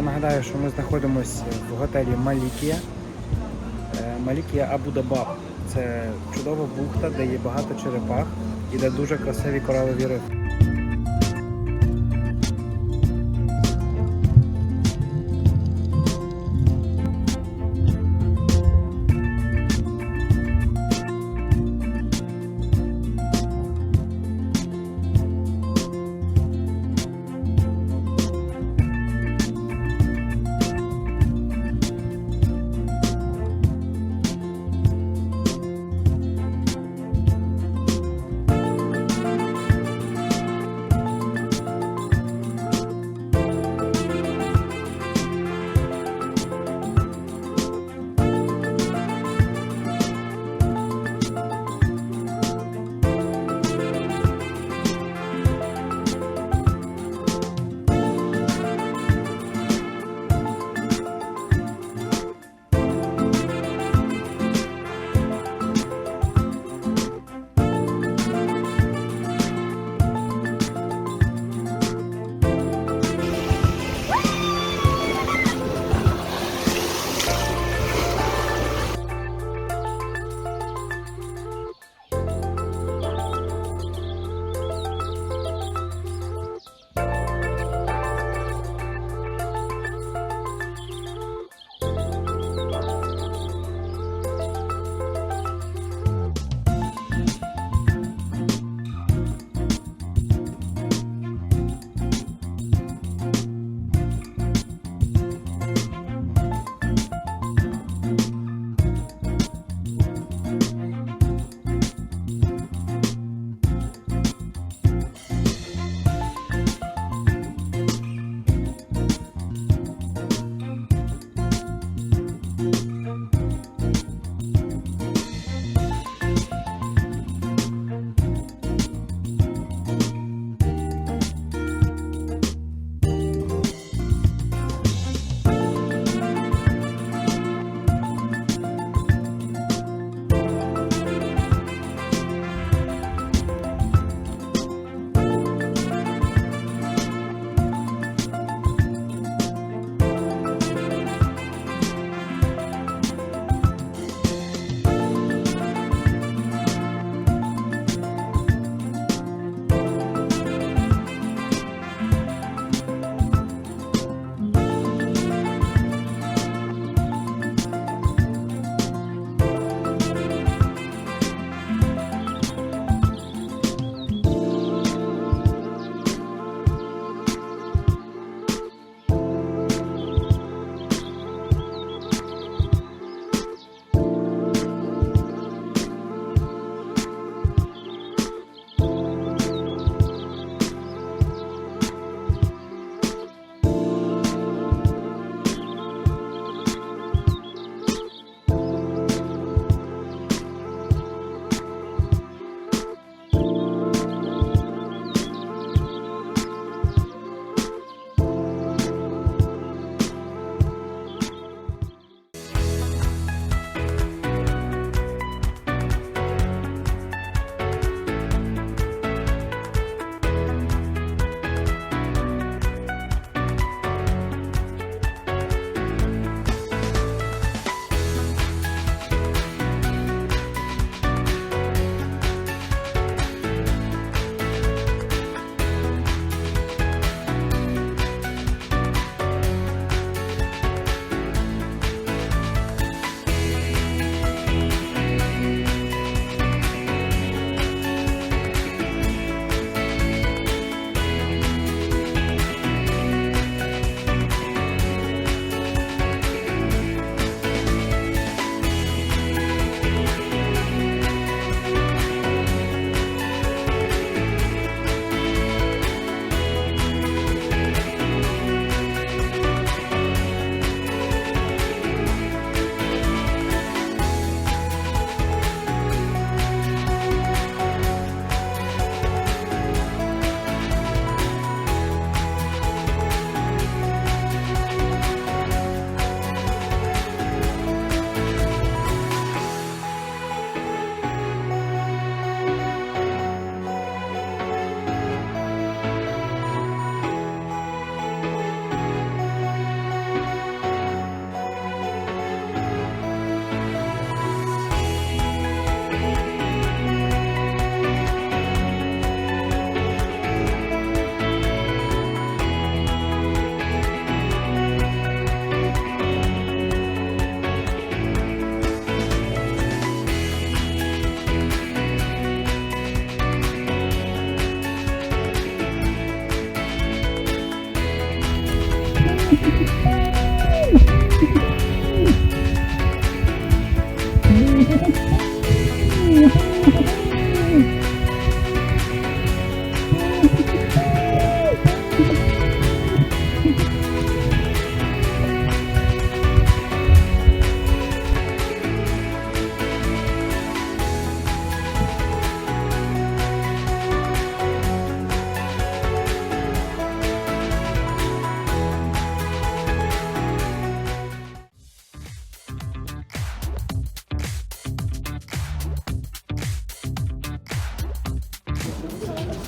Я нагадаю, що ми знаходимося в готелі Малікія. Е, Малікія Абу-Дабаб. Це чудова бухта, де є багато черепах і де дуже красиві коралові рифи.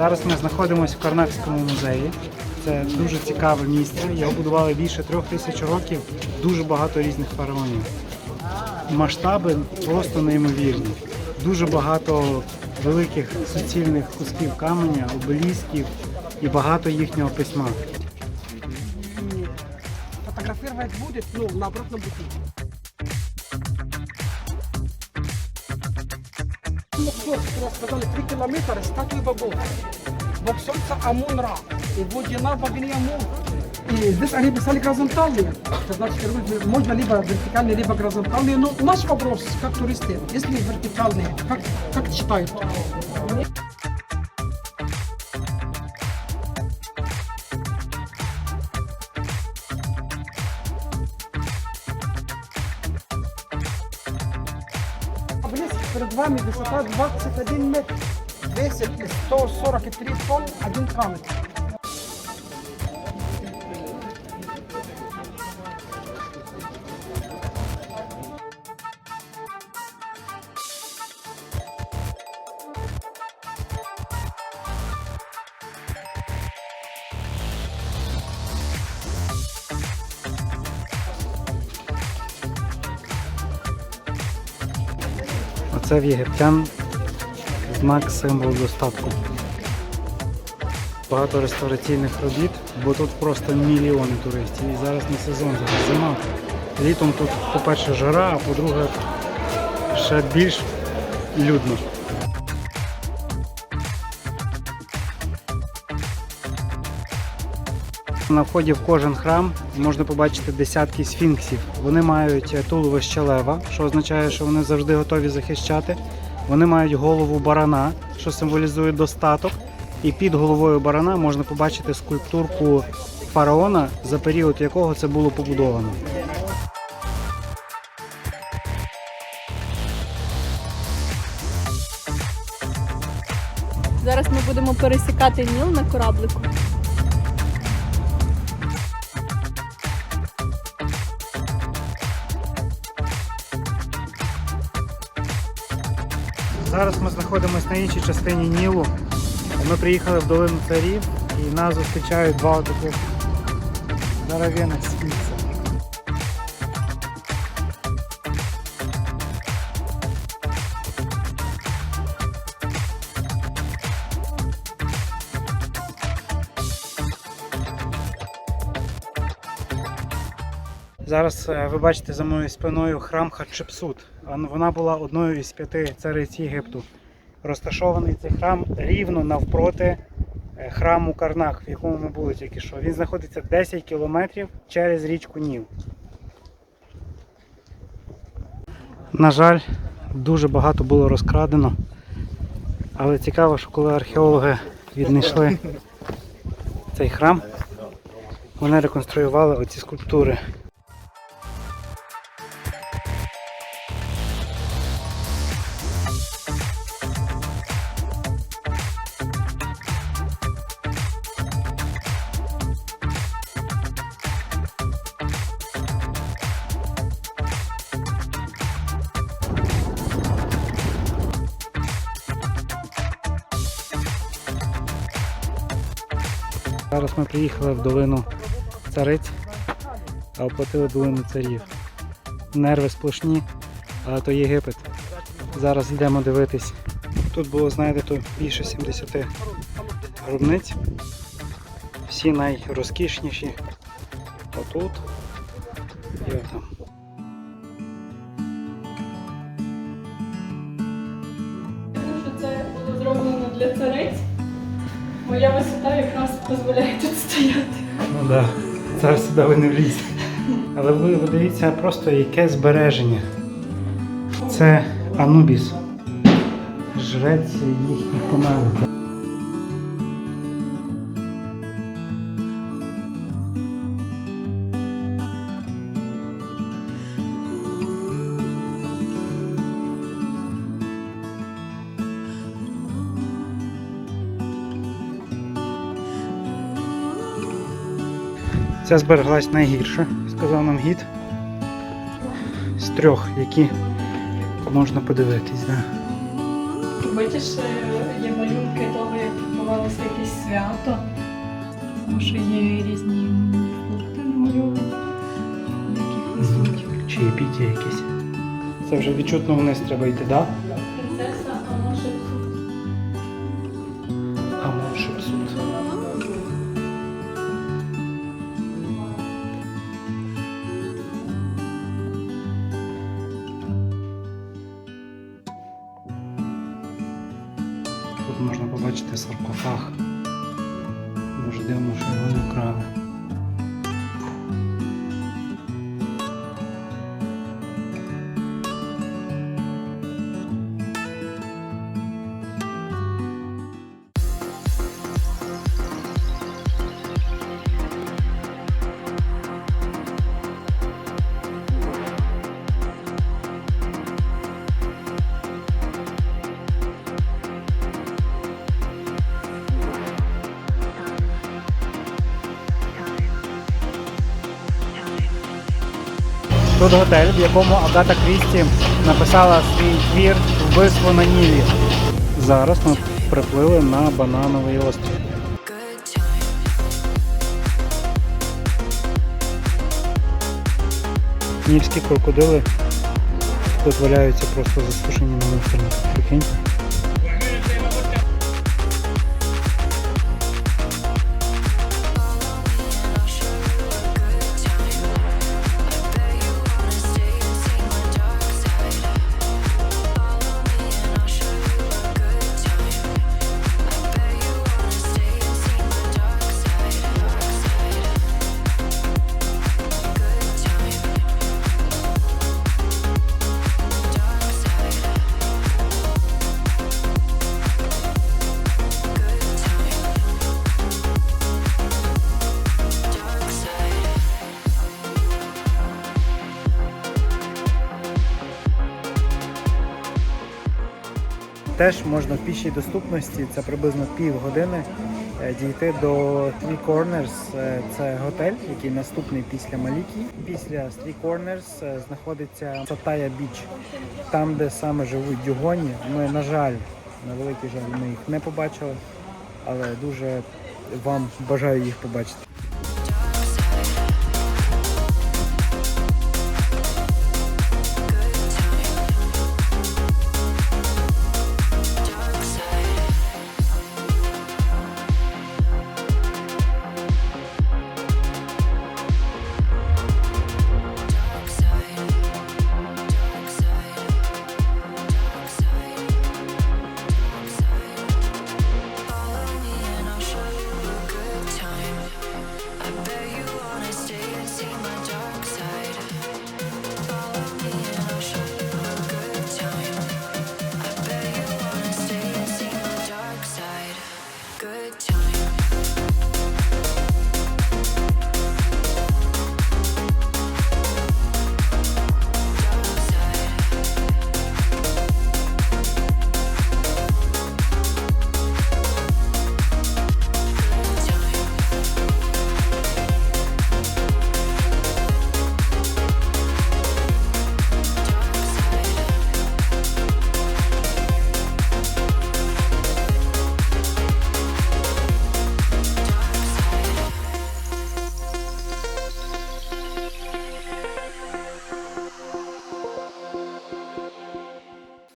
Зараз ми знаходимося в Карнакському музеї. Це дуже цікаве місце. Його будували більше трьох тисяч років, дуже багато різних фараонів. Масштаби просто неймовірні. Дуже багато великих суцільних кусків каменя, обелісків і багато їхнього письма. фотографировать будет, ну, на обратном пути. Боксер, как сказали, 3 километра статуи богов. Бог солнца Амун-Ра. Его дина в огне Амун. И здесь они писали горизонтальные. Это значит, короче, можно либо вертикальные, либо горизонтальные. Но наш вопрос, как туристы, если вертикальные, как, как читают? Перед вами высота 21 метр. Весит 143 тонн один камень. Оце в єгиптян знак символ достатку. Багато реставраційних робіт, бо тут просто мільйони туристів. І зараз не сезон, зараз зима. Літом тут, по-перше, жара, а по-друге, ще більш людно. На вході в кожен храм можна побачити десятки сфінксів. Вони мають е, туловище лева, що означає, що вони завжди готові захищати. Вони мають голову барана, що символізує достаток. І під головою барана можна побачити скульптурку фараона, за період якого це було побудовано. Зараз ми будемо пересікати Ніл на кораблику. Зараз ми знаходимося на іншій частині Нілу. Ми приїхали в долину царів і нас зустрічають два таких здоровенних сфінкса. Зараз е, ви бачите за моєю спиною храм Хатшепсут. Вона була одною із п'яти цариць Єгипту. Розташований цей храм рівно навпроти е, храму Карнак, в якому ми були тільки що. Він знаходиться 10 кілометрів через річку Ніл. На жаль, дуже багато було розкрадено. Але цікаво, що коли археологи віднайшли цей храм, вони реконструювали оці скульптури. Зараз ми приїхали в долину цариць, а оплатили долину царів. Нерви сплошні, але то Єгипет. Зараз йдемо дивитись. Тут було знайдено більше 70 гробниць. Всі найрозкішніші. Отут і отам. Це було зроблено для цариць. Моя висота якраз дозволяє тут стояти. Ну так, зараз сюди ви не влізете. Але ви, дивіться просто яке збереження. Це Анубіс. Жрець їхніх померлих. Ця збереглась найгірше, сказав нам гід. З трьох, які можна подивитись. Да. Бачиш, е, є малюнки того, як відбувалося якесь свято. Тому що є різні фрукти намальовані, яких несуть. Чи епіті якісь. Це вже відчутно вниз треба йти, так? Да? Тут готель, в якому Агата Крісті написала свій твір Вбивство на Нілі. Зараз ми приплили на банановий острів. Нільські крокодили тут валяються просто засушені на мусорні. Прикиньте. Теж можна в пішій доступності, це приблизно півгодини, е, дійти до Three Corners. Е, Це готель, який наступний після Малікі. Після Three Corners е, знаходиться Сатая Біч, там, де саме живуть дюгоні. Ми, на жаль, на великий жаль, ми їх не побачили, але дуже вам бажаю їх побачити.